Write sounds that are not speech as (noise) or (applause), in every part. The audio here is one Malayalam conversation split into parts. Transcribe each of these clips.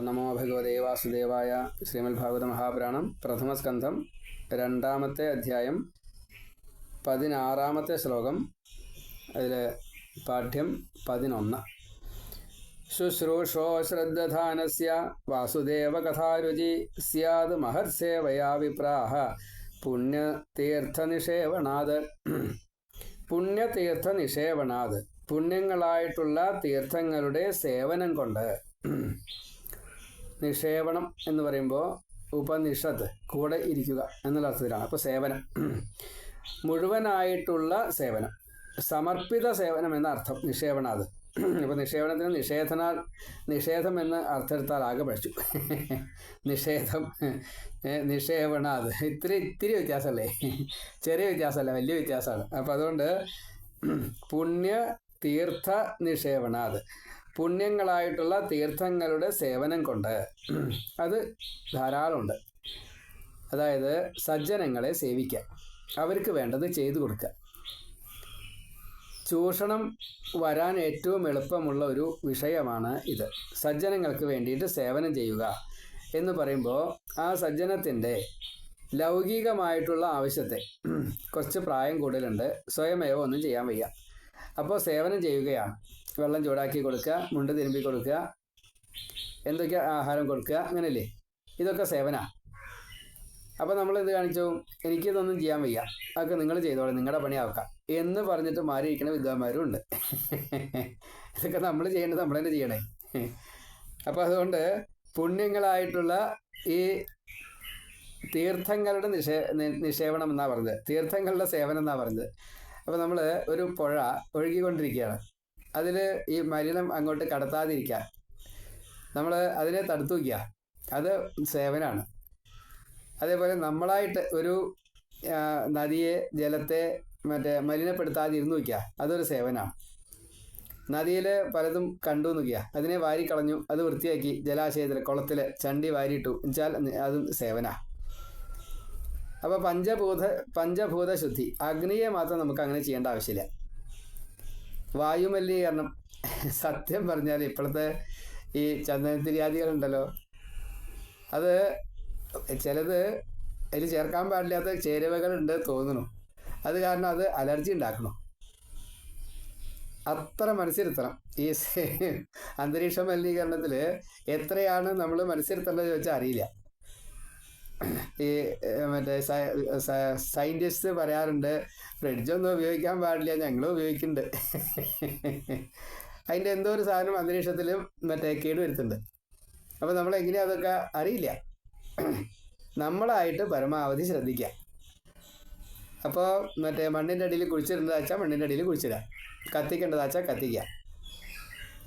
നമോ ഭഗവതേ വാസുദേവായ ശ്രീമദ് ഭാഗവത മഹാപുരാണം പ്രഥമസ്കന്ധം രണ്ടാമത്തെ അധ്യായം പതിനാറാമത്തെ ശ്ലോകം അതിൽ പാഠ്യം പതിനൊന്ന്. ശുശ്രൂഷോ ശ്രദ്ധാനസ്യ വാസുദേവ കഥാരുചി സ്യാത് മഹത്സേവയാ വിപ്രാഹ പുണ്യതീർത്ഥനിഷേവണാത്. പുണ്യതീർത്ഥനിഷേവണാത്. പുണ്യങ്ങളായിട്ടുള്ള തീർത്ഥങ്ങളുടെ സേവനം കൊണ്ട് നിഷേവണം എന്ന് പറയുമ്പോൾ ഉപനിഷത്ത് കൂടെ ഇരിക്കുക എന്നുള്ള അർത്ഥത്തിലാണ്. അപ്പോൾ സേവനം. മുഴുവനായിട്ടുള്ള സേവനം. സമർപ്പിത സേവനം എന്ന അർത്ഥം നിക്ഷേപണാത് അപ്പോൾ നിക്ഷേപണത്തിന് നിഷേധനാൽ നിഷേധം എന്ന് അർത്ഥമെടുത്താൽ ആകെ പഠിച്ചു. നിഷേധം നിഷേപണാത് ഇത്തിരി ഇത്തിരി വ്യത്യാസമല്ലേ? ചെറിയ വ്യത്യാസമല്ല വലിയ വ്യത്യാസമാണ്. അപ്പോൾ അതുകൊണ്ട് പുണ്യ തീർത്ഥ നിഷേവണാത് പുണ്യങ്ങളായിട്ടുള്ള തീർത്ഥങ്ങളുടെ സേവനം കൊണ്ട് അത് ധാരാളമുണ്ട്. അതായത് സജ്ജനങ്ങളെ സേവിക്കുക അവർക്ക് വേണ്ടത് ചെയ്തു കൊടുക്കുക ചൂഷണം വരാൻ ഏറ്റവും എളുപ്പമുള്ള ഒരു വിഷയമാണ് ഇത്. സജ്ജനങ്ങൾക്ക് വേണ്ടിയിട്ട് സേവനം ചെയ്യുക എന്ന് പറയുമ്പോൾ ആ സജ്ജനത്തിന്റെ ലൗകികമായിട്ടുള്ള ആവശ്യത്തെ കുറച്ച് പ്രായം കൂടുതലുണ്ട് സ്വയമേവ ഒന്നും ചെയ്യാൻ വയ്യ. അപ്പോൾ സേവനം ചെയ്യുകയാണ്. വെള്ളം ചൂടാക്കി കൊടുക്കുക മുണ്ട് തിരുമ്പി കൊടുക്കുക എന്തൊക്കെ ആഹാരം കൊടുക്കുക അങ്ങനെയല്ലേ? ഇതൊക്കെ സേവന. അപ്പം നമ്മൾ എന്ത് കാണിച്ചു? എനിക്കിതൊന്നും ചെയ്യാൻ വയ്യ. അതൊക്കെ നിങ്ങൾ ചെയ്തോളെ നിങ്ങളുടെ പണി ആക്കാം എന്ന് പറഞ്ഞിട്ട് മാറിയിരിക്കുന്ന വിദ്വാന്മാരും ഉണ്ട്. ഇതൊക്കെ നമ്മൾ ചെയ്യേണ്ടത് നമ്മൾ തന്നെ ചെയ്യണേ. അപ്പം അതുകൊണ്ട് പുണ്യങ്ങളായിട്ടുള്ള ഈ തീർത്ഥങ്ങളുടെ നിഷേ നിക്ഷേപണം എന്നാണ് പറഞ്ഞത്. തീർത്ഥങ്ങളുടെ സേവനം എന്നാണ് പറഞ്ഞത്. അപ്പോൾ നമ്മൾ ഒരു പുഴ ഒഴുകിക്കൊണ്ടിരിക്കുകയാണ്. അതിൽ ഈ മലിനം അങ്ങോട്ട് കടത്താതിരിക്കുക നമ്മൾ അതിനെ തടുത്തു വയ്ക്കുക അത് സേവനമാണ് അതേപോലെ നമ്മളായിട്ട് ഒരു നദിയെ ജലത്തെ മറ്റേ മലിനപ്പെടുത്താതിരുന്നു വയ്ക്കുക അതൊരു സേവനമാണ് നദിയിൽ പലതും കണ്ടു നിൽക്കുക അതിനെ വാരിക്കളഞ്ഞു അത് വൃത്തിയാക്കി ജലാശയത്തിൽ കുളത്തിൽ ചണ്ടി വാരിയിട്ടു എന്നുവെച്ചാൽ അതും സേവന. അപ്പോൾ പഞ്ചഭൂത പഞ്ചഭൂത ശുദ്ധി അഗ്നിയെ മാത്രം നമുക്ക് അങ്ങനെ ചെയ്യേണ്ട ആവശ്യമില്ല. വായുമലിനീകരണം സത്യം പറഞ്ഞാൽ ഇപ്പോഴത്തെ ഈ ചന്ദനത്തിരിയാദികളുണ്ടല്ലോ അത് ചിലത് അതിൽ ചേർക്കാൻ പാടില്ലാത്ത ചേരുവകളുണ്ട് തോന്നുന്നു. അത് കാരണം അത് അലർജി ഉണ്ടാക്കണം. അത്ര മനസ്സിരുത്തണം. ഈ അന്തരീക്ഷ മലിനീകരണത്തിൽ എത്രയാണ് നമ്മൾ മനസ്സിരുത്തേണ്ടത് ചോദിച്ചാൽ അറിയില്ല. ഈ മറ്റേ സയന്റിസ്റ്റ് പറയാറുണ്ട് ഫ്രിഡ്ജൊന്നും ഉപയോഗിക്കാൻ പാടില്ല ഞങ്ങളും ഉപയോഗിക്കുന്നുണ്ട്. അതിന്റെ എന്തോ ഒരു സാധനം അന്തരീക്ഷത്തിലും മറ്റേ കേട് വരുത്തുന്നുണ്ട്. അപ്പോൾ നമ്മൾ എങ്ങനെയാ അതൊക്കെ അറിയില്ല. നമ്മളായിട്ട് പരമാവധി ശ്രദ്ധിക്കുക. അപ്പോൾ മറ്റേ മണ്ണിന്റെ അടിയിൽ കുഴിച്ചിടേണ്ടതാ വെച്ചാൽ മണ്ണിന്റെ അടിയിൽ കുഴിച്ചിടുക. കത്തിക്കേണ്ടതാ വെച്ചാൽ കത്തിക്കുക.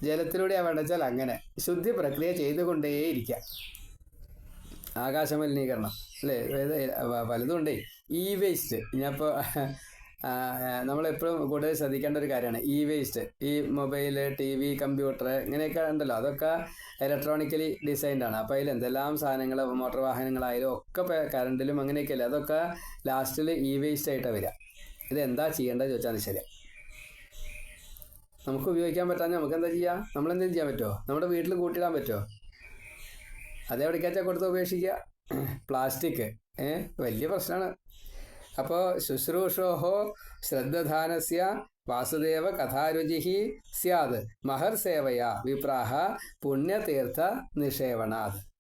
ജലത്തിലൂടെ വേണ്ട വെച്ചാൽ അങ്ങനെ. ശുദ്ധി പ്രക്രിയ ചെയ്തുകൊണ്ടേയിരിക്കുക. ആകാശമലിനീകരണം. അല്ലേ? അതായത് വ- പലതും ഉണ്ടേ ഇ വേസ്റ്റ് ഞാനിപ്പോൾ നമ്മളെപ്പോഴും കൂടുതൽ ശ്രദ്ധിക്കേണ്ട ഒരു കാര്യമാണ്. ഇ വേസ്റ്റ് ഈ മൊബൈൽ ടി വി കമ്പ്യൂട്ടർ ഇങ്ങനെയൊക്കെ ഉണ്ടല്ലോ. അതൊക്കെ ഇലക്ട്രോണിക്കലി ഡിസൈൻഡ് ആണ്. അപ്പോൾ അതിൽ എന്തെല്ലാം സാധനങ്ങൾ മോട്ടോർ വാഹനങ്ങളായാലും ഒക്കെ കറണ്ടിലും അങ്ങനെയൊക്കെയല്ലേ. അതൊക്കെ ലാസ്റ്റിൽ ഇ വേസ്റ്റ് ആയിട്ടാണ് വരിക ഇത് എന്താ ചെയ്യേണ്ടത് ചോദിച്ചാൽ ശരി നമുക്ക് ഉപയോഗിക്കാൻ പറ്റാതെ നമുക്ക് എന്താ ചെയ്യുക നമ്മൾ ചെയ്യാൻ പറ്റുമോ നമ്മുടെ വീട്ടിൽ കൂട്ടിയിടാൻ പറ്റുമോ അതെവിടേക്കാച്ചാൽ കൊടുത്ത് ഉപേക്ഷിക്കുക പ്ലാസ്റ്റിക്. ഏ? വലിയ പ്രശ്നമാണ് അപ്പോൾ ശുശ്രൂഷോഹോ ശ്രദ്ധധാനസ്യ വാസുദേവ കഥാരുചി സ്യാത് മഹർ സേവയാ വിപ്രാഹ പുണ്യതീർത്ഥ നിഷേവണാത്.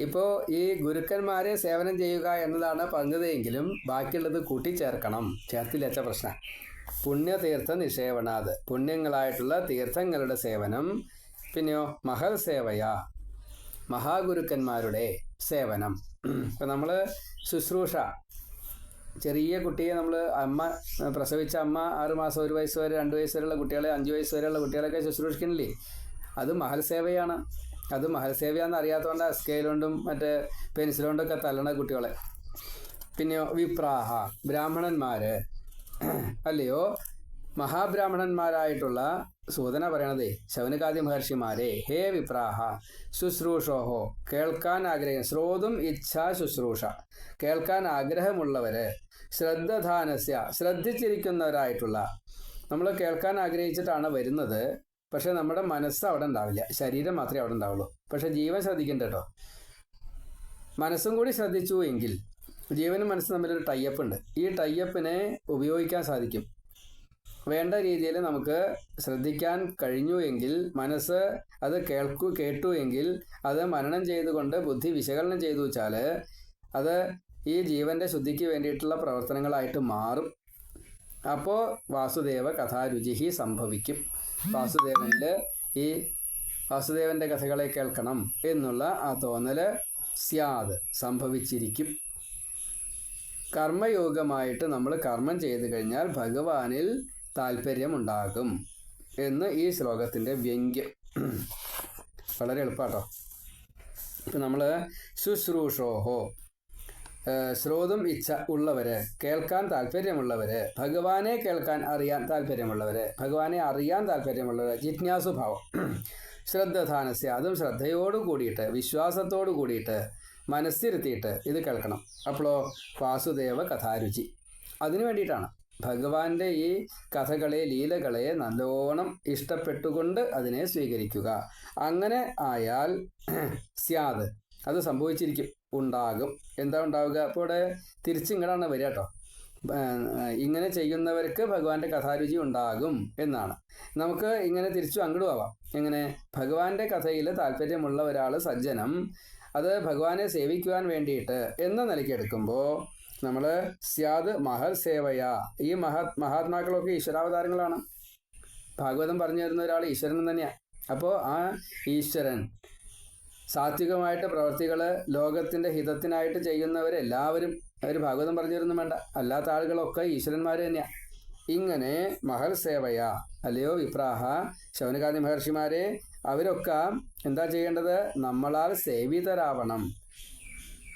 ഇപ്പോൾ ഈ ഗുരുക്കന്മാരെ സേവനം ചെയ്യുക എന്നതാണ് പറഞ്ഞതെങ്കിലും ബാക്കിയുള്ളത് കൂട്ടിച്ചേർക്കണം. ചേർത്തില്ല വെച്ച പ്രശ്നം. പുണ്യതീർത്ഥ നിഷേവണാത്. പുണ്യങ്ങളായിട്ടുള്ള തീർത്ഥങ്ങളുടെ സേവനം പിന്നെയോ മഹർ സേവയാ മഹാഗുരുക്കന്മാരുടെ സേവനം. ഇപ്പം നമ്മൾ ശുശ്രൂഷ ചെറിയ കുട്ടിയെ നമ്മൾ അമ്മ പ്രസവിച്ച അമ്മ ആറുമാസം ഒരു വയസ്സ് വരെ രണ്ട് വയസ്സ് വരെയുള്ള കുട്ടികളെ അഞ്ച് വയസ്സ് വരെയുള്ള കുട്ടികളൊക്കെ ശുശ്രൂഷിക്കണില്ലേ അത് മഹൽ സേവയാണ് അത് മഹൽ സേവയാണെന്ന് അറിയാത്തതുകൊണ്ട് സ്കെയിൽ മറ്റേ പെൻസിൽ കൊണ്ടൊക്കെ തല്ലണ കുട്ടികളെ. പിന്നെ വിപ്രാഹ ബ്രാഹ്മണന്മാർ അല്ലയോ മഹാബ്രാഹ്മണന്മാരായിട്ടുള്ള സൂചന പറയണതേ ശൗനകാദി മഹർഷിമാരെ ഹേ വിപ്രാഹ ശുശ്രൂഷോഹോ കേൾക്കാൻ ആഗ്രഹം ശ്രോതും ഇച്ഛാ ശുശ്രൂഷ. കേൾക്കാൻ ആഗ്രഹമുള്ളവര് ശ്രദ്ധധാനസ്യ ശ്രദ്ധിച്ചിരിക്കുന്നവരായിട്ടുള്ള നമ്മൾ കേൾക്കാൻ ആഗ്രഹിച്ചിട്ടാണ് വരുന്നത് പക്ഷെ നമ്മുടെ മനസ്സ് അവിടെ ഉണ്ടാവില്ല. ശരീരം മാത്രമേ അവിടെ ഉണ്ടാവുള്ളൂ. പക്ഷെ ജീവൻ ശ്രദ്ധിക്കണ്ട കേട്ടോ മനസ്സും കൂടി ശ്രദ്ധിച്ചു എങ്കിൽ ജീവനും മനസ്സും തമ്മിലൊരു ടൈപ്പ് ഉണ്ട്. ഈ ടൈപ്പിനെ ഉപയോഗിക്കാൻ സാധിക്കും. വേണ്ട രീതിയിൽ നമുക്ക് ശ്രദ്ധിക്കാൻ കഴിഞ്ഞു എങ്കിൽ മനസ്സ് അത് കേൾക്കു കേട്ടു എങ്കിൽ അത് മനനം ചെയ്തുകൊണ്ട് ബുദ്ധി വിശകലനം ചെയ്തു വെച്ചാൽ അത് ഈ ജീവന്റെ ശുദ്ധിക്ക് വേണ്ടിയിട്ടുള്ള പ്രവർത്തനങ്ങളായിട്ട് മാറും. അപ്പോൾ വാസുദേവ കഥാരുചി സംഭവിക്കും. വാസുദേവന്റെ ഈ വാസുദേവന്റെ കഥകളെ കേൾക്കണം എന്നുള്ള ആ തോന്നൽ സ്യാദ് സംഭവിച്ചിരിക്കും. കർമ്മയോഗമായിട്ട് നമ്മൾ കർമ്മം ചെയ്തു കഴിഞ്ഞാൽ ഭഗവാനിൽ താല്പര്യമുണ്ടാകും എന്ന് ഈ ശ്ലോകത്തിന്റെ വ്യംഗ്യം വളരെ എളുപ്പാട്ടോ. ഇപ്പം നമ്മൾ ശുശ്രൂഷോഹോ ശ്രോതും ഇച്ഛ ഉള്ളവര് കേൾക്കാൻ താല്പര്യമുള്ളവര് ഭഗവാനെ കേൾക്കാൻ അറിയാൻ താല്പര്യമുള്ളവര് ഭഗവാനെ അറിയാൻ താല്പര്യമുള്ളവര് ജിജ്ഞാസുഭാവം ശ്രദ്ധധാനസ്യ അതും ശ്രദ്ധയോട് കൂടിയിട്ട് വിശ്വാസത്തോട് കൂടിയിട്ട് മനസ്സിരുത്തിയിട്ട് ഇത് കേൾക്കണം. അപ്പോഴോ വാസുദേവ കഥാരുചി. അതിനു വേണ്ടിയിട്ടാണ്. ഭഗവാന്റെ ഈ കഥകളെ ലീലകളെ നല്ലോണം ഇഷ്ടപ്പെട്ടുകൊണ്ട് അതിനെ സ്വീകരിക്കുക. അങ്ങനെ ആയാൽ സ്യാദ്. അത് സംഭവിച്ചിരിക്കും. ഉണ്ടാകും. എന്താ ഉണ്ടാവുക? അപ്പോൾ ഇവിടെ തിരിച്ചിങ്ങടാണ് വരിക കേട്ടോ. ഇങ്ങനെ ചെയ്യുന്നവർക്ക് ഭഗവാന്റെ കഥാരുചി ഉണ്ടാകും എന്നാണ്. നമുക്ക് ഇങ്ങനെ തിരിച്ചു അങ്ങോട്ട് ആവാം. എങ്ങനെ? ഭഗവാന്റെ കഥയിൽ താല്പര്യമുള്ള ഒരാൾ സജ്ജനം അത് ഭഗവാനെ സേവിക്കുവാൻ വേണ്ടിയിട്ട് എന്ന നിലയ്ക്ക് എടുക്കുമ്പോൾ നമ്മൾ സ്യാദ് മഹൽ സേവയ. ഈ മഹാ മഹാത്മാക്കളൊക്കെ ഈശ്വരാവതാരങ്ങളാണ്. ഭാഗവതം പറഞ്ഞു തരുന്ന ഒരാൾ ഈശ്വരൻ തന്നെയാണ് അപ്പോ ആ ഈശ്വരൻ സാത്വികമായിട്ട് പ്രവർത്തികൾ ലോകത്തിന്റെ ഹിതത്തിനായിട്ട് ചെയ്യുന്നവരെല്ലാവരും അവർ ഭാഗവതം പറഞ്ഞു തരുന്നു വേണ്ട. അല്ലാത്ത ആളുകളൊക്കെ ഈശ്വരന്മാർ തന്നെയാണ് ഇങ്ങനെ മഹൽ സേവയ അല്ലയോ വിപ്രാഹ ശൗനകാന്തി മഹർഷിമാരെ അവരൊക്കെ എന്താ ചെയ്യേണ്ടത്? നമ്മളാൽ സേവിതരാവണം.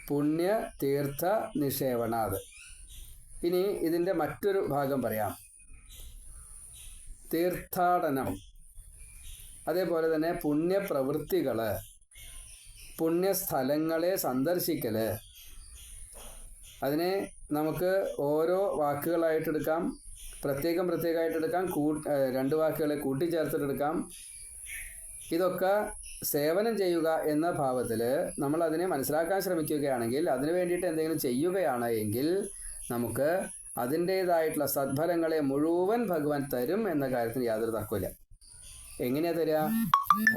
പുണ്യ തീർത്ഥ നിക്ഷേപണാത് ഇനി ഇതിന്റെ മറ്റൊരു ഭാഗം പറയാം. തീർത്ഥാടനം. അതേപോലെ തന്നെ പുണ്യപ്രവൃത്തികൾ പുണ്യസ്ഥലങ്ങളെ സന്ദർശിക്കൽ അതിനെ നമുക്ക് ഓരോ വാക്കുകളായിട്ടെടുക്കാം പ്രത്യേകം പ്രത്യേകമായിട്ടെടുക്കാം കൂ രണ്ട് വാക്കുകളെ കൂട്ടിച്ചേർത്തിട്ടെടുക്കാം ഇതൊക്കെ സേവനം ചെയ്യുക എന്ന ഭാവത്തിൽ നമ്മൾ അതിനെ മനസ്സിലാക്കാൻ ശ്രമിക്കുകയാണെങ്കിൽ അതിനു വേണ്ടിയിട്ട് എന്തെങ്കിലും ചെയ്യുകയാണ് എങ്കിൽ നമുക്ക് അതിന്റേതായിട്ടുള്ള സദ്ഫലങ്ങളെ മുഴുവൻ ഭഗവാൻ തരും എന്ന കാര്യത്തിന് യാതൊരു തർക്കമില്ല എങ്ങനെയാ തരിക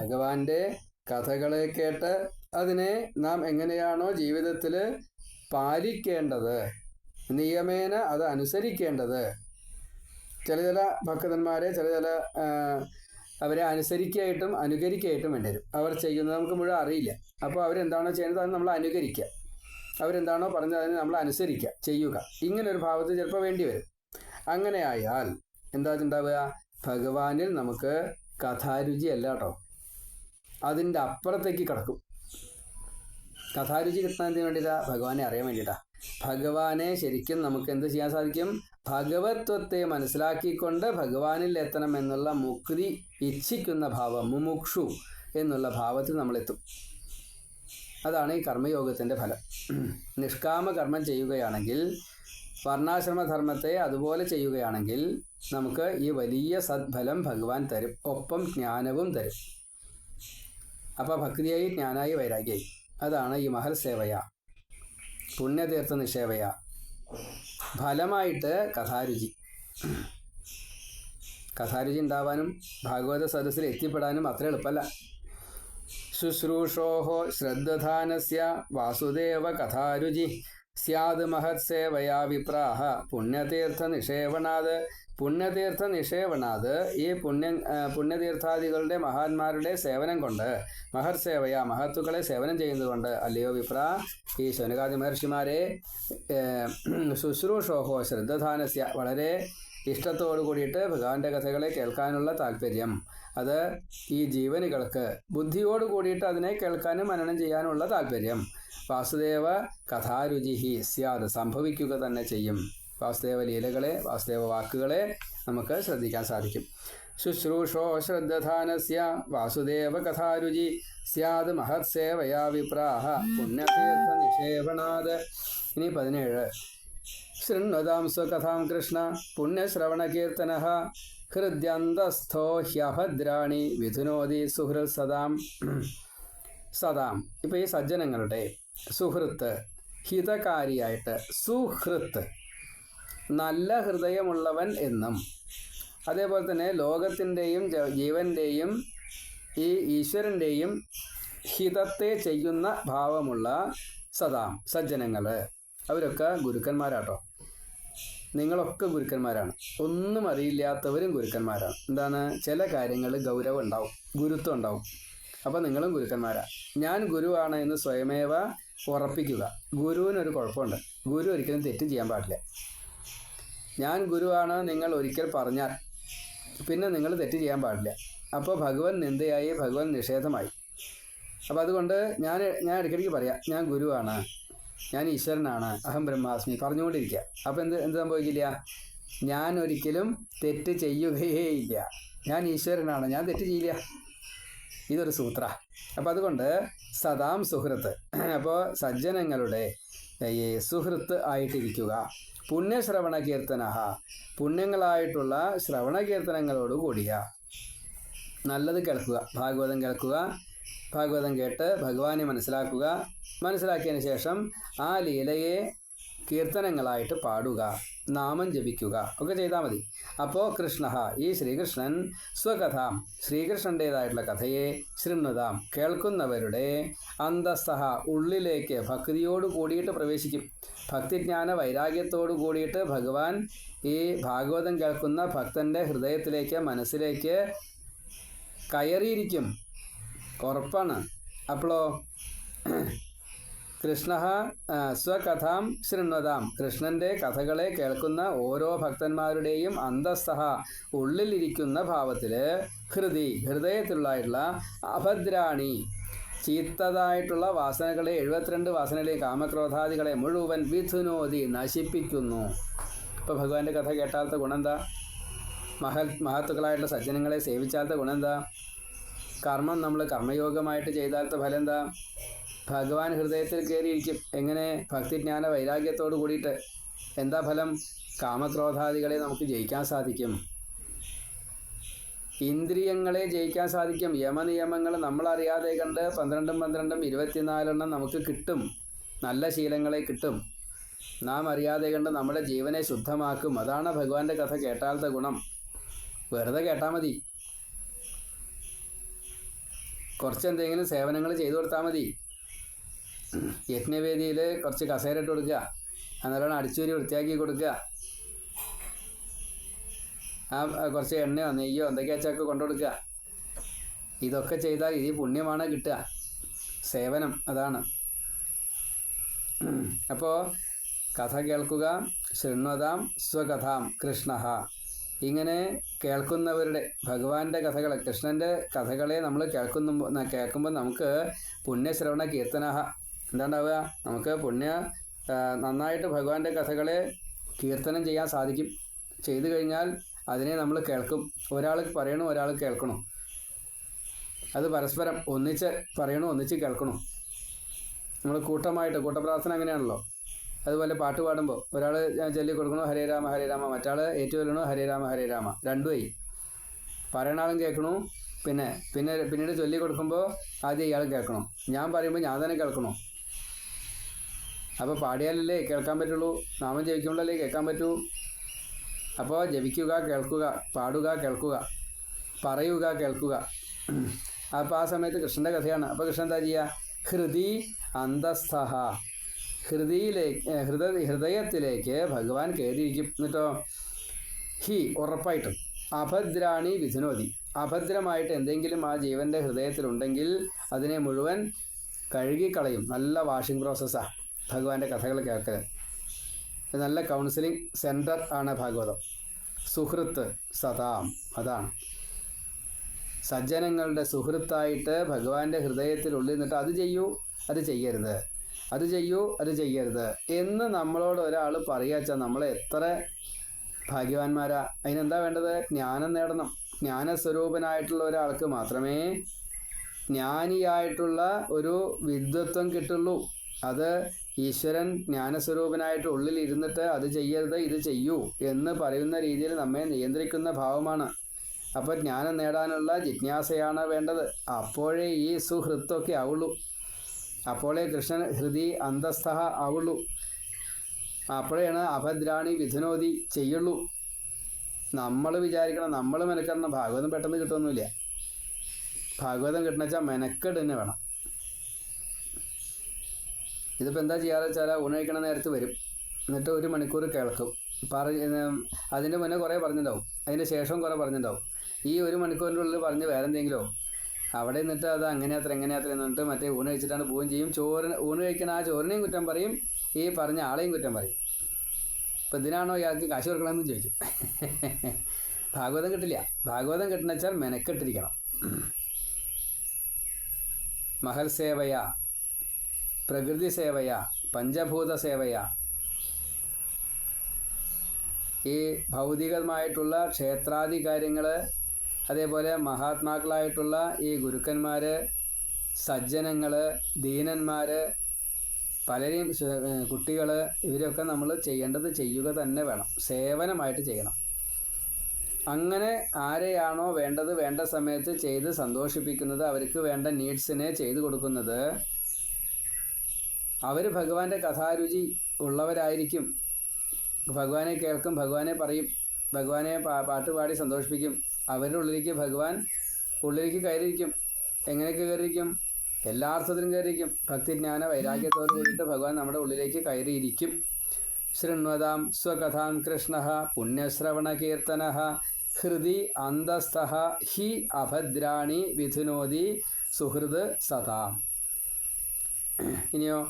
ഭഗവാന്റെ കഥകളെ കേട്ട് അതിനെ നാം എങ്ങനെയാണോ ജീവിതത്തിൽ പാലിക്കേണ്ടത് നിയമേന അത് അനുസരിക്കേണ്ടത്. ചില ചില ഭക്തന്മാരെ ചില ചില അവരെ അനുസരിക്കായിട്ടും അനുകരിക്കായിട്ടും വേണ്ടി വരും. അവർ ചെയ്യുന്നത് നമുക്ക് മുഴുവൻ അറിയില്ല. അപ്പോൾ അവരെന്താണോ ചെയ്യുന്നത് അത് നമ്മൾ അനുകരിക്കുക. അവരെന്താണോ പറഞ്ഞത് അതിന് നമ്മൾ അനുസരിക്കുക ചെയ്യുക. ഇങ്ങനെ ഒരു ഭാവത്തിൽ ചിലപ്പോൾ വേണ്ടി വരും. അങ്ങനെ ആയാൽ എന്താ ഉണ്ടാവുക? ഭഗവാനിൽ നമുക്ക് കഥാരുചി അല്ല കേട്ടോ. അതിന്റെ അപ്പുറത്തേക്ക് കിടക്കും. കഥാരുചി കിട്ടുന്നതിന് വേണ്ടിയിട്ടാ? ഭഗവാനെ അറിയാൻ വേണ്ടിയിട്ടാ. ഭഗവാനെ ശരിക്കും നമുക്ക് എന്ത് ചെയ്യാൻ സാധിക്കും? ഭഗവത്വത്തെ മനസ്സിലാക്കിക്കൊണ്ട് ഭഗവാനിൽ എത്തണം എന്നുള്ള മുക്തി ഇച്ഛിക്കുന്ന ഭാവം മുമുക്ഷു എന്നുള്ള ഭാവത്തിൽ നമ്മളെത്തും. അതാണ് ഈ കർമ്മയോഗത്തിന്റെ ഫലം. നിഷ്കാമ കർമ്മം ചെയ്യുകയാണെങ്കിൽ വർണാശ്രമധർമ്മത്തെ അതുപോലെ ചെയ്യുകയാണെങ്കിൽ നമുക്ക് ഈ വലിയ സദ്ഫലം ഭഗവാൻ തരും. ഒപ്പം ജ്ഞാനവും തരും. അപ്പോൾ ഭക്തിയായി ജ്ഞാനായി വൈരാഗ്യായി. അതാണ് ഈ മഹൽ സേവയ പുണ്യതീർത്ഥ നിഷേവയ ഫലമായിട്ട് കഥാരുചി. കഥാരുചി ഉണ്ടാവാനും ഭാഗവത സദസ്സിൽ എത്തിപ്പെടാനും അത്ര എളുപ്പമല്ല. ശുശ്രൂഷോഹോ ശ്രദ്ധധാനസ്യ വാസുദേവ കഥാരുചി. സ്യാത് മഹത്സേവയാ വിപ്രാഹ. പുണ്യതീർത്ഥ നിഷേവണാത് പുണ്യതീർത്ഥ നിഷേപണാത് ഈ പുണ്യ പുണ്യതീർത്ഥാദികളുടെ മഹാന്മാരുടെ സേവനം കൊണ്ട് മഹർ സേവയ മഹത്തുക്കളെ സേവനം ചെയ്യുന്നതുകൊണ്ട് അല്ലയോ വിപ്ര ഈ ശനകാദി മഹർഷിമാരെ ശുശ്രൂഷോഹോ ശ്രദ്ധധാനസ്യ വളരെ ഇഷ്ടത്തോടു കൂടിയിട്ട് ഭഗവാന്റെ കഥകളെ കേൾക്കാനുള്ള താല്പര്യം. അത് ഈ ജീവനുകൾക്ക് ബുദ്ധിയോട് കൂടിയിട്ട് അതിനെ കേൾക്കാനും മനനം ചെയ്യാനുള്ള താല്പര്യം. വാസുദേവ കഥാരുചിഹി സ്യാത് സംഭവിക്കുക തന്നെ ചെയ്യും. വാസുദേവ ലീലകളെ വാസുദേവ വാക്കുകളെ നമുക്ക് ശ്രദ്ധിക്കാൻ സാധിക്കും. ശുശ്രൂഷോ ശ്രദ്ധാനസ്യ വാസുദേവ കഥാരുചി സ്യാത് മഹത് സേവയാ വിപ്രാഹ പുണ്യതീർത്ഥ നിക്ഷേപണാത് ഇനി പതിനേഴ്. ശൃണ്വതാം സ്വകഥാം കൃഷ്ണ പുണ്യശ്രവണകീർത്തന ഹൃദ്യന്തസ്ഥോ ഹ്യഭദ്രാണി വിധുനോതി സുഹൃത് സദാം. സദാം. ഇപ്പം ഈ സജ്ജനങ്ങളുടെ സുഹൃത്ത് ഹിതകാരിയായിട്ട് സുഹൃത്ത് നല്ല ഹൃദയമുള്ളവൻ എന്നും. അതേപോലെ തന്നെ ലോകത്തിന്റെയും ജീവന്റെയും ഈ ഈശ്വരന്റെയും ഹിതത്തെ ചെയ്യുന്ന ഭാവമുള്ള സദാ സജ്ജനങ്ങൾ അവരൊക്കെ ഗുരുക്കന്മാരാട്ടോ. നിങ്ങളൊക്കെ ഗുരുക്കന്മാരാണ്. ഒന്നും അറിയില്ലാത്തവരും ഗുരുക്കന്മാരാണ്. എന്താണ്? ചില കാര്യങ്ങൾ ഗൗരവം ഉണ്ടാവും ഗുരുത്വം ഉണ്ടാവും. അപ്പോൾ നിങ്ങളും ഗുരുക്കന്മാരാണ് ഞാൻ ഗുരുവാണ് എന്ന് സ്വയമേവ ഉറപ്പിക്കുക. ഗുരുവിനൊരു കുഴപ്പമുണ്ട്. ഗുരു ഒരിക്കലും തെറ്റ് ചെയ്യാൻ പാടില്ല. ഞാൻ ഗുരുവാണ് നിങ്ങൾ ഒരിക്കൽ പറഞ്ഞാൽ പിന്നെ നിങ്ങൾ തെറ്റ് ചെയ്യാൻ പാടില്ല. അപ്പോൾ ഭഗവൻ നിന്ദയായി ഭഗവൻ നിഷേധമായി. അപ്പോൾ അതുകൊണ്ട് ഞാൻ ഞാൻ ഇടയ്ക്കിടയ്ക്ക് പറയാം ഞാൻ ഗുരുവാണ് ഞാൻ ഈശ്വരനാണ് അഹം ബ്രഹ്മാസ്മി പറഞ്ഞുകൊണ്ടിരിക്കുക. അപ്പോൾ എന്ത് എന്ത് സംഭവിക്കില്ല? ഞാൻ ഒരിക്കലും തെറ്റ് ചെയ്യുകയേ ഇല്ല. ഞാൻ ഈശ്വരനാണ് ഞാൻ തെറ്റ് ചെയ്യില്ല. ഇതൊരു സൂത്ര. അപ്പോൾ അതുകൊണ്ട് സദാം സുഹൃത്ത് അപ്പോൾ സജ്ജനങ്ങളുടെ സുഹൃത്ത് ആയിട്ടിരിക്കുക. പുണ്യശ്രവണ കീർത്തന പുണ്യങ്ങളായിട്ടുള്ള ശ്രവണ കീർത്തനങ്ങളോട് കൂടിയ. നല്ലത് കേൾക്കുക ഭാഗവതം കേൾക്കുക ഭാഗവതം കേട്ട് ഭഗവാനെ മനസ്സിലാക്കുക. മനസ്സിലാക്കിയതിന് ശേഷം ആ ലീലയെ കീർത്തനങ്ങളായിട്ട് പാടുക നാമം ജപിക്കുക ഒക്കെ ചെയ്താൽ മതി. അപ്പോൾ കൃഷ്ണ ഈ ശ്രീകൃഷ്ണൻ സ്വകഥാം ശ്രീകൃഷ്ണന്റേതായിട്ടുള്ള കഥയെ ശൃണ്വതാം കേൾക്കുന്നവരുടെ അന്തസ്സഹ ഉള്ളിലേക്ക് ഭക്തിയോട് കൂടിയിട്ട് പ്രവേശിക്കും. ഭക്തിജ്ഞാന വൈരാഗ്യത്തോട് കൂടിയിട്ട് ഭഗവാൻ ഈ ഭാഗവതം കേൾക്കുന്ന ഭക്തന്റെ ഹൃദയത്തിലേക്ക് മനസ്സിലേക്ക് കയറിയിരിക്കും. ഉറപ്പാണ്. അപ്പോളോ കൃഷ്ണ സ്വകഥാം ശൃണ്വതാം. കൃഷ്ണന്റെ കഥകളെ കേൾക്കുന്ന ഓരോ ഭക്തന്മാരുടെയും അന്തസ്ഥ ഉള്ളിലിരിക്കുന്ന ഭാവത്തിൽ ഹൃദി ഹൃദയത്തിലുള്ള അഭദ്രാണി. ചീത്തതായിട്ടുള്ള വാസനകളെ എഴുപത്തിരണ്ട് വാസനകളെ കാമക്രോധാദികളെ മുഴുവൻ വിധുനോതി നശിപ്പിക്കുന്നു. ഇപ്പോൾ ഭഗവാന്റെ കഥ കേട്ടാലത്തെ ഗുണം മഹ മഹത്തുക്കളായിട്ടുള്ള സജ്ജനങ്ങളെ സേവിച്ചാലത്തെ ഗുണം എന്താ കർമ്മം നമ്മൾ കർമ്മയോഗമായിട്ട് ചെയ്താലത്തെ ഫലം എന്താ ഭഗവാൻ ഹൃദയത്തിൽ കയറിയിരിക്കും. എങ്ങനെ ഭക്തിജ്ഞാന വൈരാഗ്യത്തോട് കൂടിയിട്ട് എന്താ ഫലം? കാമക്രോധാദികളെ നമുക്ക് ജയിക്കാൻ സാധിക്കും. ഇന്ദ്രിയങ്ങളെ ജയിക്കാൻ സാധിക്കും. യമനിയമങ്ങൾ നമ്മളറിയാതെ കണ്ട് പന്ത്രണ്ടും പന്ത്രണ്ടും ഇരുപത്തിനാലെണ്ണം നമുക്ക് കിട്ടും. നല്ല ശീലങ്ങളെ കിട്ടും. നാം അറിയാതെ കണ്ട് നമ്മുടെ ജീവനെ ശുദ്ധമാക്കും. അതാണ് ഭഗവാന്റെ കഥ. കേട്ടാലത്തെ ഗുണം. വെറുതെ കേട്ടാൽ മതി. കുറച്ചെന്തെങ്കിലും സേവനങ്ങൾ ചെയ്തു കൊടുത്താൽ മതി. യജ്ഞവേദിയിൽ കുറച്ച് കസേര ഇട്ട് കൊടുക്കുക. അന്നേരം അടിച്ചൂരി വൃത്തിയാക്കി കൊടുക്കുക. ആ കുറച്ച് എണ്ണയോ നെയ്യോ എന്തൊക്കെയാ വെച്ചൊക്കെ കൊണ്ടു കൊടുക്കുക. ഇതൊക്കെ ചെയ്താൽ ഈ പുണ്യമാണ് കിട്ടുക. സേവനം അതാണ്. അപ്പോൾ കഥ കേൾക്കുക ശൃണ്വതാം സ്വകഥാം കൃഷ്ണ ഇങ്ങനെ കേൾക്കുന്നവരുടെ ഭഗവാന്റെ കഥകൾ കൃഷ്ണന്റെ കഥകളെ നമ്മൾ കേൾക്കുന്ന കേൾക്കുമ്പോൾ നമുക്ക് പുണ്യശ്രവണ കീർത്തന എന്താണ്ടാവുക? നമുക്ക് പുണ്യ നന്നായിട്ട് ഭഗവാന്റെ കഥകളെ കീർത്തനം ചെയ്യാൻ സാധിക്കും. ചെയ്തു കഴിഞ്ഞാൽ അതിനെ നമ്മൾ കേൾക്കും. ഒരാൾ പറയണം ഒരാൾ കേൾക്കണം. അത് പരസ്പരം ഒന്നിച്ച് പറയണം ഒന്നിച്ച് കേൾക്കണം. നമ്മൾ കൂട്ടമായിട്ട് കൂട്ടപ്രാർത്ഥന അങ്ങനെയാണല്ലോ. അതുപോലെ പാട്ട് പാടുമ്പോൾ ഒരാൾ ചൊല്ലി കൊടുക്കണോ ഹരേ രാമ ഹരേ രാമ മറ്റാൾ ഏറ്റുചൊല്ലണോ ഹരേ രാമ ഹരേ രാമ രണ്ടുമായി പറയണ കേൾക്കണു പിന്നെ പിന്നെ പിന്നീട് ചൊല്ലി കൊടുക്കുമ്പോൾ ആദ്യം ഇയാൾ കേൾക്കണം. ഞാൻ പറയുമ്പോൾ ഞാൻ തന്നെ കേൾക്കണോ. അപ്പോൾ പാടിയാലല്ലേ കേൾക്കാൻ പറ്റുള്ളൂ? നാമം ജപിക്കുമ്പോഴല്ലേ കേൾക്കാൻ പറ്റൂ? അപ്പോൾ ജപിക്കുക കേൾക്കുക പാടുക കേൾക്കുക പറയുക കേൾക്കുക. അപ്പോൾ ആ സമയത്ത് കൃഷ്ണന്റെ കഥയാണ്. അപ്പോൾ കൃഷ്ണൻ എന്താ ചെയ്യുക ഹൃദി അന്തസ്ഥ ഹൃദയിലേക്ക് ഹൃദ ഹൃദയത്തിലേക്ക് ഭഗവാൻ കയറിയിരിക്കും. എന്നിട്ടോ? ഹി ഉറപ്പായിട്ടും. അഭദ്രാണി വിധുനോതി അഭദ്രമായിട്ട് എന്തെങ്കിലും ആ ജീവന്റെ ഹൃദയത്തിലുണ്ടെങ്കിൽ അതിനെ മുഴുവൻ കഴുകിക്കളയും. നല്ല വാഷിംഗ് പ്രോസസ്സാണ് ഭഗവാന്റെ കഥകൾ കേൾക്കൽ നല്ല കൗൺസിലിംഗ് സെന്റർ ആണ് ഭാഗവതം. സുഹൃത്ത് സദാം അതാണ്. സജ്ജനങ്ങളുടെ സുഹൃത്തായിട്ട് ഭഗവാന്റെ ഹൃദയത്തിൽ ഉള്ളിൽ നിന്നിട്ട് അത് ചെയ്യൂ അത് ചെയ്യരുത്. അത് ചെയ്യൂ അത് ചെയ്യരുത് എന്ന് നമ്മളോട് ഒരാൾ പറയുക നമ്മൾ എത്ര ഭാഗ്യവാന്മാരാ. അതിനെന്താ വേണ്ടത്? ജ്ഞാനം നേടണം. ജ്ഞാനസ്വരൂപനായിട്ടുള്ള ഒരാൾക്ക് മാത്രമേ ജ്ഞാനിയായിട്ടുള്ള ഒരു വിദ്വത്വം കിട്ടുള്ളൂ. അത് ഈശ്വരൻ ജ്ഞാനസ്വരൂപനായിട്ട് ഉള്ളിൽ ഇരുന്നിട്ട് അത് ചെയ്യരുത് ഇത് ചെയ്യൂ എന്ന് പറയുന്ന രീതിയിൽ നമ്മെ നിയന്ത്രിക്കുന്ന ഭാവമാണ്. അപ്പോൾ ജ്ഞാനം നേടാനുള്ള ജിജ്ഞാസയാണ് വേണ്ടത്. അപ്പോഴേ ഈ സുഹൃത്തൊക്കെ ആവുള്ളൂ. അപ്പോഴേ കൃഷ്ണൻ ഹൃദി അന്തസ്ഥ ആവുള്ളൂ. അപ്പോഴാണ് അഭദ്രാണി വിധുനോതി ചെയ്യുള്ളൂ. നമ്മൾ വിചാരിക്കണം നമ്മൾ മെനക്കെടണം. ഭാഗവതം പെട്ടെന്ന് കിട്ടുമൊന്നുമില്ല ഭാഗവതം കിട്ടണമെച്ചാൽ മെനക്കെട് തന്നെ വേണം. ഇതിപ്പോൾ എന്താ ചെയ്യാറ് വെച്ചാൽ ഊണഴിക്കണ നേരത്ത് വരും. എന്നിട്ട് ഒരു മണിക്കൂർ കേൾക്കും. പറഞ്ഞ് അതിന്റെ മുന്നേ കുറേ പറഞ്ഞിട്ടുണ്ടാവും അതിന്റെ ശേഷവും കുറേ പറഞ്ഞിട്ടുണ്ടാവും ഈ ഒരു മണിക്കൂറിന്റെ ഉള്ളിൽ പറഞ്ഞ് വേറെ എന്തെങ്കിലും അവിടെ നിന്നിട്ട് അത് അങ്ങനെ അത്ര എങ്ങനെ അത്ര എന്നിട്ട് മറ്റേ ഊണ് കഴിച്ചിട്ടാണ് പോവുകയും ചെയ്യും. ചോറ് ഊണ് കഴിക്കണ ആ ചോറിനെയും കുറ്റം പറയും. ഈ പറഞ്ഞ ആളെയും കുറ്റം പറയും. ഇപ്പം ഇതിനാണോ ഇയാൾക്ക് കാശ് കൊടുക്കണമെന്ന് ചോദിക്കും. (laughs) ഭാഗവതം കിട്ടില്ല. ഭാഗവതം കിട്ടണ വെച്ചാൽ മെനക്കെട്ടിരിക്കണം. മഹൽ സേവയ പ്രകൃതി സേവയ പഞ്ചഭൂത സേവയ ഈ ഭൗതികമായിട്ടുള്ള ക്ഷേത്രാദി കാര്യങ്ങൾ അതേപോലെ മഹാത്മാക്കളായിട്ടുള്ള ഈ ഗുരുക്കന്മാർ സജ്ജനങ്ങൾ ദീനന്മാർ പലരെയും കുട്ടികൾ ഇവരൊക്കെ നമ്മൾ ചെയ്യേണ്ടത് ചെയ്യുക തന്നെ വേണം. സേവനമായിട്ട് ചെയ്യണം. അങ്ങനെ ആരെയാണോ വേണ്ടത് വേണ്ട സമയത്ത് ചെയ്ത് സന്തോഷിപ്പിക്കുന്നത് അവർക്ക് വേണ്ട നീഡ്സിനെ ചെയ്തു കൊടുക്കുന്നത് അവർ ഭഗവാന്റെ കഥാരുചി ഉള്ളവരായിരിക്കും. ഭഗവാനെ കേൾക്കും ഭഗവാനെ പറയും ഭഗവാനെ പാ പാട്ട് പാടി സന്തോഷിപ്പിക്കും. അവരുടെ ഉള്ളിലേക്ക് ഭഗവാൻ ഉള്ളിലേക്ക് കയറിയിരിക്കും. എങ്ങനെയൊക്കെ കയറിയിരിക്കും? എല്ലാ അർത്ഥത്തിലും കയറിയിരിക്കും. ഭക്തിജ്ഞാന വൈരാഗ്യത്തോട് കൂടിയിട്ട് ഭഗവാൻ നമ്മുടെ ഉള്ളിലേക്ക് കയറിയിരിക്കും. ശൃണ്വതാം സ്വകഥാം കൃഷ്ണ പുണ്യശ്രവണ കീർത്തന ഹൃദി അന്തസ്ഥ ഹി അഭദ്രാണി വിധുനോതി സുഹൃത് സതാം. ഇനിയോ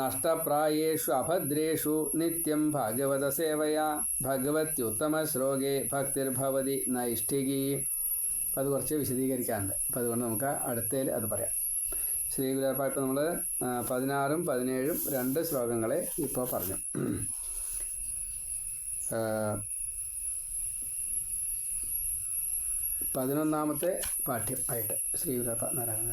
നഷ്ടപ്രായേഷു അഭദ്രേഷു നിത്യം ഭാഗവത സേവയാ ഭഗവത്യുത്തമ ശ്ലോകേ ഭക്തിർഭവതി നൈഷ്ഠികി അപ്പം അത് കുറച്ച് വിശദീകരിക്കാറുണ്ട് അപ്പം അതുകൊണ്ട് നമുക്ക് അടുത്തതിൽ അത് പറയാം. ശ്രീ ഗുരുവായൂരപ്പ ഇപ്പം നമ്മൾ പതിനാറും പതിനേഴും രണ്ട് ശ്ലോകങ്ങളെ ഇപ്പോൾ പറഞ്ഞു. പതിനൊന്നാമത്തെ പാഠ്യം ആയിട്ട് ശ്രീ ഗുരുവായൂരപ്പ നാരായണ